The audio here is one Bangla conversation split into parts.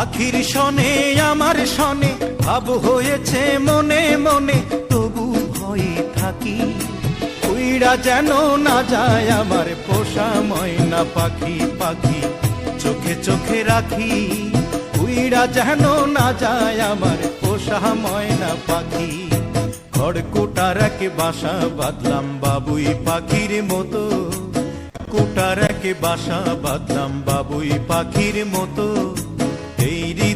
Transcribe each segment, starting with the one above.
পাখির সনে আমার সনে ভাব হয়েছে মনে মনে, তবু ভয়ে থাকি। উইরা যেন না যায় আমার পোষা ময়না পাখি পাখি চোখে চোখে রাখি। উইরা যেন না যায় আমার পোষা ময়না পাখি। খড়কুটার এক বাসা বাঁধলাম বাবুই পাখির মতো। কুটার এক বাসা বাঁধলাম বাবুই পাখির মতো।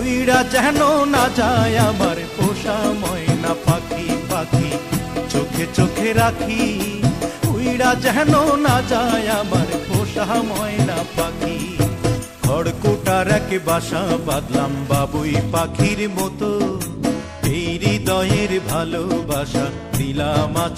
উইরা যেন না যায় আমার পোষা ময়না পাখি পাখি। চোখে চোখে রাখি উইরা যেন না যায় আমার পোষা ময়না পাখি। খড়কুটার এক বাসা বাঁধলাম বাবুই পাখির মতো। এই হৃদয়ের ভালোবাসা দিলাম আছে